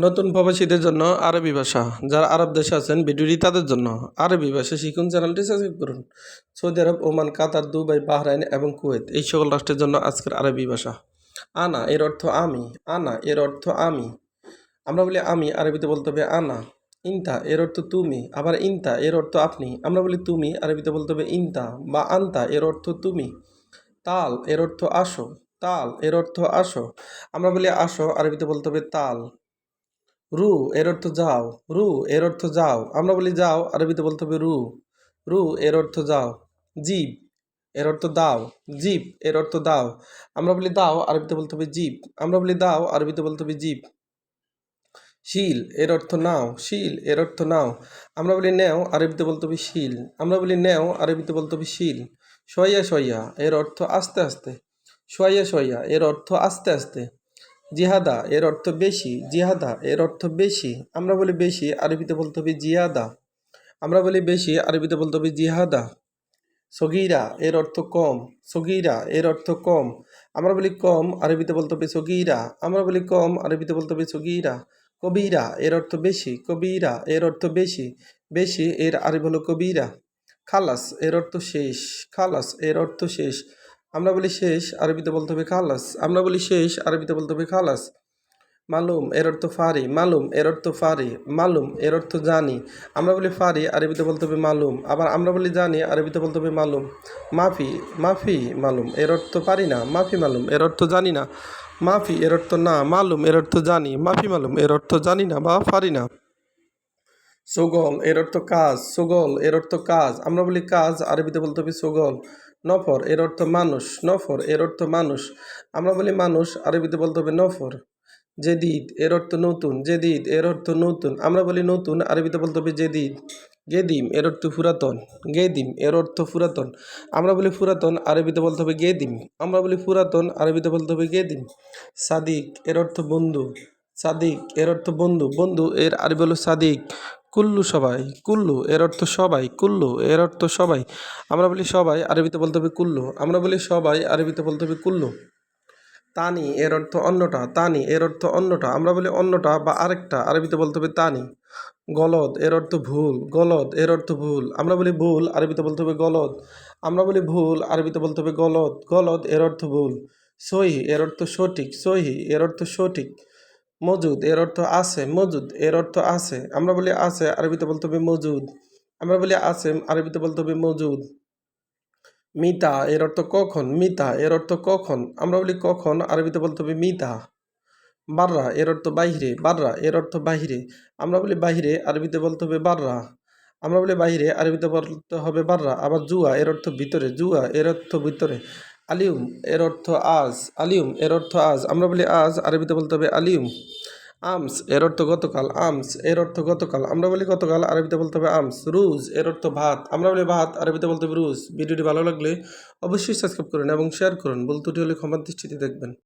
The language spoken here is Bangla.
নতুন প্রবাসীদের জন্য আরবি ভাষা। যারা আরব দেশে আছেন, ভিডিওটি তাদের জন্য। আরবি ভাষা শিখুন, চ্যানেলটি সাবস্ক্রাইব করুন। Saudi Arab, Oman, Qatar, Dubai, Bahrain এবং কুয়েত, এই সকল রাষ্ট্রের জন্য আজকের আরবি ভাষা। আনা, এর অর্থ আমি। আনা, এর অর্থ আমি। আমরা বলি আমি, আরবিতে বলতে হবে আনা। ইনতা, এর অর্থ তুমি। আবার ইনতা, এর অর্থ আপনি। আমরা বলি তুমি, আরবিতে বলতে হবে ইনতা। বা আন্তা, এর অর্থ তুমি। তাল, এর অর্থ আসো। তাল, এর অর্থ আসো। আমরা বলি আসো, আরবিতে বলতে হবে তাল। রু, এর অর্থ যাও। রু, এর অর্থ যাও। আমরা বলি যাও, আরবিতে বলতে হবে রু। রু, এর অর্থ যাও। জীব, এর অর্থ দাও। জীব, এর অর্থ দাও। আমরা বলি দাও, আরবিতে বলতে হবে জীব। আমরা বলি দাও, আরবিতে বলতে হবে জীব। শিল, এর অর্থ নাও। শিল, এর অর্থ নাও। আমরা বলি নেও, আরবিতে বলতে হবে শিল। আমরা বলি নেও, আরবিতে বলতে হবে শিল। সইয়া সইয়া এর অর্থ আস্তে আস্তে। সইয়া সইয়া এর অর্থ আস্তে আস্তে। জিহাদা এর অর্থ বেশি, জিহাদা এর অর্থ বেশি। আমরা বলি বেশি, আরবিতে বলতে হবে জিয়াদা আমরা বলি বেশি, আরবিতে বলতে হবে জিহাদা। সগিরা এর অর্থ কম, সগিরা এর অর্থ কম। আমরা বলি কম, আরবিতে বলতে হবে সগিরা। আমরা বলি কম, আরবিতে বলতে হবে সগিরা। কবিরা এর অর্থ বেশি, কবিরা এর অর্থ বেশি। বেশি এর আরবি হলো কবিরা। খালাস এর অর্থ শেষ, খালাস এর অর্থ শেষ। আমরা বলি শেষ আরবিতে বলতে হবে খালাস আমরা বলি শেষ আরবিতে বলতে হবে খালাস মালুম এর অর্থ ফারি মালুম এর অর্থ ফারি মালুম এর অর্থ জানি আমরা বলি ফারি আরবিতে বলতে হবে মালুম আবার আমরা বলি জানি আরবিতে বলতে হবে মালুম মাফি মাফি মালুম এর অর্থ পারি না মাফি মালুম এর অর্থ জানি না মাফি এর অর্থ না মালুম এর অর্থ জানি মাফি মালুম এর অর্থ জানি না বা পারি না সুগল এর অর্থ কাজ সুগল এর অর্থ কাজ আমরা বলি কাজ আরবিতে বলতে হবে সুগল নফর, এর অর্থ মানুষ। নফর, এর অর্থ মানুষ। আমরা বলি মানুষ, আরবিতে বলতে হবে নফর। জেদিদ, এর অর্থ নতুন। জেদিদ, এর অর্থ নতুন। আমরা বলি নতুন, আরবিতে বলতে হবে জেদিদ। গেদিম, এর অর্থ পুরাতন। গেদিম, এর অর্থ পুরাতন। আমরা বলি পুরাতন, আরবিতে বলতে হবে গেদিম। আমরা বলি পুরাতন, আরবিতে বলতে হবে গেদিম। সাদিক, এর অর্থ বন্ধু। সাদিক, এর অর্থ বন্ধু। বন্ধু, এর আরবি হলো সাদিক। কুল্লু সবাই, কুল্লু, এর অর্থ সবাই, কুল্লু, এর অর্থ সবাই। আমরা বলি সবাই, আরবিতে বলতে হবে কুল্লু। আমরা বলি সবাই, আরবিতে বলতে হবে কুল্লু। তানি, এর অর্থ অন্যটা। তানি, এর অর্থ অন্যটা। আমরা বলি অন্যটা বা আরেকটা। আরবিতে বলতে হবে তানি। গলদ, এর অর্থ ভুল। গলদ, এর অর্থ ভুল। আমরা বলি ভুল, আরবিতে বলতে হবে গলদ। আমরা বলি ভুল, আরবিতে বলতে হবে গলদ। গলদ, এর অর্থ ভুল। সহি, এর অর্থ সঠিক। সহি, এর অর্থ সঠিক। মজুদ, এর অর্থ আছে, মজুদ, এর অর্থ আছে। আমরা বলি আছে, আরবিতে বলতে হবে মজুদ। আমরা বলি আছে, আরবিতে বলতে হবে মজুদ। মিতা, এর অর্থ কখন? মিতা, এর অর্থ কখন? আমরা বলি কখন, আরবিতে বলতে হবে মিতা। বাররা, এর অর্থ বাহিরে। বাররা, এর অর্থ বাহিরে। আমরা বলি বাহিরে, আরবিতে বলতে হবে বাররা। আমরা বলি বাহিরে, আরবিতে বলতে হবে বাররা। আবার জুয়া, এর অর্থ ভিতরে। জুয়া, এর অর্থ ভিতরে। আলিউম, এর অর্থ আজ। আলিউম, এর অর্থ আজ। আমরা বলি আজ, আরবিতে বলতে হবে আলিউম। আমস, এর অর্থ গতকাল। আমস, এর অর্থ গতকাল। আমরা বলি গতকাল, আরবিতে বলতে হবে আমস। রুজ, এর অর্থ ভাত। আমরা বলি ভাত, আরবিতে বলতে হবে রুজ। ভিডিওটি ভালো লাগলে অবশ্যই সাবস্ক্রাইব করুন এবং শেয়ার করুন। বলতুটি হলে ক্ষমার দৃষ্টিতে দেখবেন।